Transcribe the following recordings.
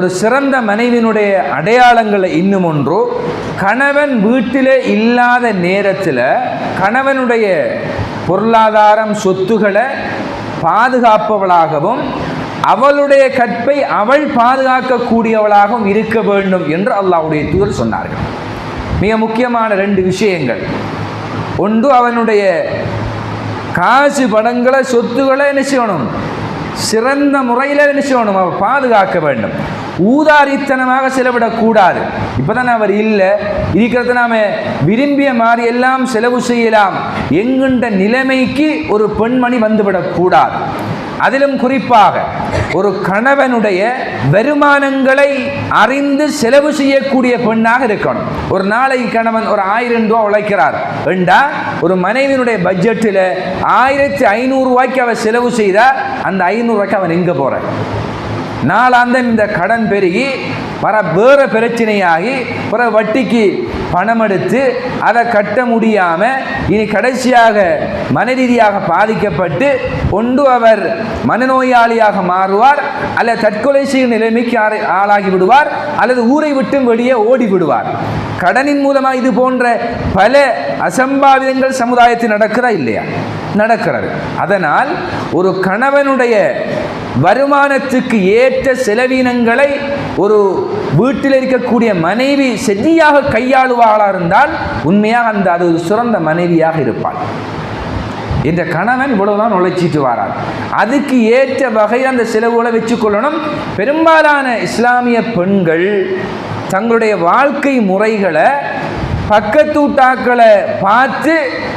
ஒரு சிறந்த மனைவியினுடைய அடையாளங்களை இன்னும் ஒன்று கணவன் வீட்டிலே இல்லாத நேரத்தில் கணவனுடைய பொருளாதாரம் சொத்துக்களை பாதுகாப்பவளாகவும் அவளுடைய கற்பை அவள் பாதுகாக்கக்கூடியவளாகவும் இருக்க வேண்டும் என்று அல்லாவுடைய தூதர் சொன்னார்கள். மிக முக்கியமான ரெண்டு விஷயங்கள். ஒன்று அவனுடைய காசு படங்களை சொத்துக்களை என்ன செய்யணும்? சிறந்த முறையில் என்ன செய்யணும்? அவள் பாதுகாக்க வேண்டும். ஊதாரித்தனமாக செலவிடக்கூடாது. இப்போதான் அவர் இல்லை. இருக்கிறத நாம் விரும்பிய மாதிரி எல்லாம் செலவு செய்யலாம். என்கின்ற நிலைமைக்கு ஒரு பெண்மணி வந்துவிடக்கூடாது. அதிலும் குறிப்பாக ஒரு கணவனுடைய வருமானங்களை அறிந்து செலவு செய்யக்கூடிய பெண்ணாக இருக்கணும். ஒரு நாளை கணவன் ஒரு ஆயிரம் ரூபா உழைக்கிறார். என்றா ஒரு மனைவியினுடைய பட்ஜெட்டில் ஆயிரத்தி ஐநூறு ரூபாய்க்கு அவன் செலவு செய்தால் அந்த ஐநூறுரூவாய்க்கு அவன் எங்கே போகிறான் நாளாந்தன் இந்த கடன் பெருகி வர வேறு பிரச்சனையாகி பிற வட்டிக்கு பணம் எடுத்து அதை கட்ட முடியாமல் இனி கடைசியாக மனரீதியாக பாதிக்கப்பட்டு ஒன்று அவர் மனநோயாளியாக மாறுவார் அல்லது தற்கொலை செய்யும் நிலைமைக்கு ஆளாகி விடுவார் அல்லது ஊரை விட்டும் வெளியே ஓடி விடுவார். கடனின் மூலமாக இது போன்ற பல அசம்பாவிதங்கள் சமுதாயத்தில் நடக்கிறதா இல்லையா? நடக்கிறது. அதனால் ஒரு கணவனுடைய வருமானத்துக்கு ஏற்ற செலவினங்களை ஒரு வீட்டில் இருக்கக்கூடிய மனைவி செடியாக கையாளுவாளாக இருந்தால் உண்மையாக அந்த அது ஒரு சிறந்த மனைவியாக இருப்பாள். இந்த கணவன் இவ்வளவுதான் உழைச்சிட்டு வரார். அதுக்கு ஏற்ற வகையில் அந்த செலவுகளை வச்சுக்கொள்ளணும். பெரும்பாலான இஸ்லாமிய பெண்கள் தங்களுடைய வாழ்க்கை முறைகளை பக்கத்தூட்டாக்களை பார்த்து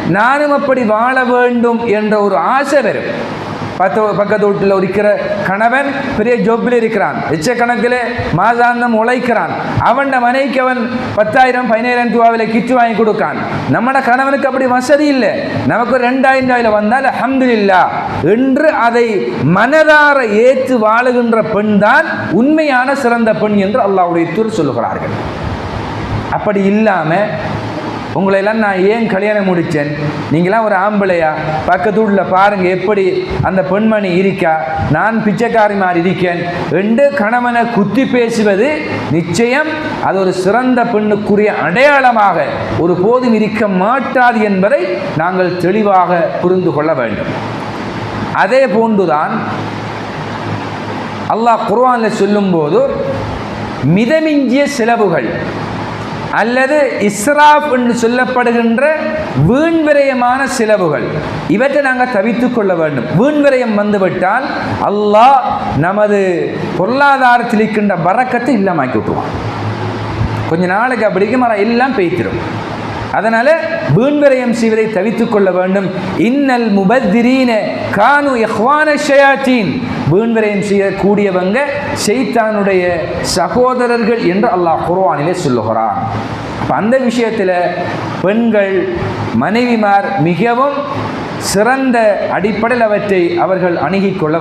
நானும் அப்படி வாழ வேண்டும் என்ற ஒரு ஆசை வரும். பத்து பக்கத்து வீட்டில் இருக்கிற கணவன் பெரிய ஜொப்பில் இருக்கிறான். லட்சக்கணக்கில் மாதாந்தம் உழைக்கிறான். அவன் மனைவிக்கு அவன் பத்தாயிரம் பதினாயிரம் ரூபாவில் கிட்டு வாங்கி கொடுக்கான். நம்மட கணவனுக்கு அப்படி வசதி இல்லை. நமக்கு ரெண்டாயிரம் ரூபாயில் வந்தால் அல்ஹம்துலில்லா என்று அதை மனதார ஏற்று வாழுகின்ற பெண் தான் உண்மையான சிறந்த பெண் என்று அல்லாவுடைய தூர் சொல்லுகிறார்கள். அப்படி இல்லாமல் உங்களையெல்லாம் நான் ஏன் கல்யாணம் முடித்தேன்? நீங்களாம் ஒரு ஆம்பளையா? பக்கத்து வீட்டில் பாருங்கள் எப்படி அந்த பெண்மணி இருக்கா? நான் பிச்சைக்காரி மாதிரி இருக்கேன் என்று கணவனை குத்தி பேசுவது நிச்சயம் அது ஒரு சிறந்த பெண்ணுக்குரிய அடையாளமாக. ஒரு போதும் இருக்க மாட்டாது என்பதை நாங்கள் தெளிவாக புரிந்து கொள்ள வேண்டும். அதே போன்றுதான் அல்லாஹ் குர்வானில் சொல்லும்போது மிதமிஞ்சிய செலவுகள் அல்லது இஸ்ராப் என்று சொல்லப்படுகின்ற வீண்விரயமான செலவுகள். இவற்றை நாங்கள் தவித்துக் கொள்ள வேண்டும். வீண்விரயம் வந்துவிட்டால் அல்லாஹ் நமது பொருளாதாரத்தில் இருக்கின்ற பறக்கத்தை இல்லாமக்கி விட்டுருவான். கொஞ்ச நாளைக்கு அப்படிக்கு மரம் எல்லாம் பெய்த்திடும் அதனால் வீண்விரயம் செய்வதை தவித்துக் கொள்ள வேண்டும். இன்னல் முபத்திரீன கானு எஹ்வான ஷயாத்தீன். வீண்விரயம் செய்யக்கூடியவங்க செய்தானுடைய சகோதரர்கள் என்று அல்லாஹ் குர்வானிலே சொல்லுகிறான். அந்த விஷயத்தில் பெண்கள் மனைவிமார் மிகவும் சிறந்த அடிப்படையில் அவற்றை அவர்கள் அணுகிக் கொள்ள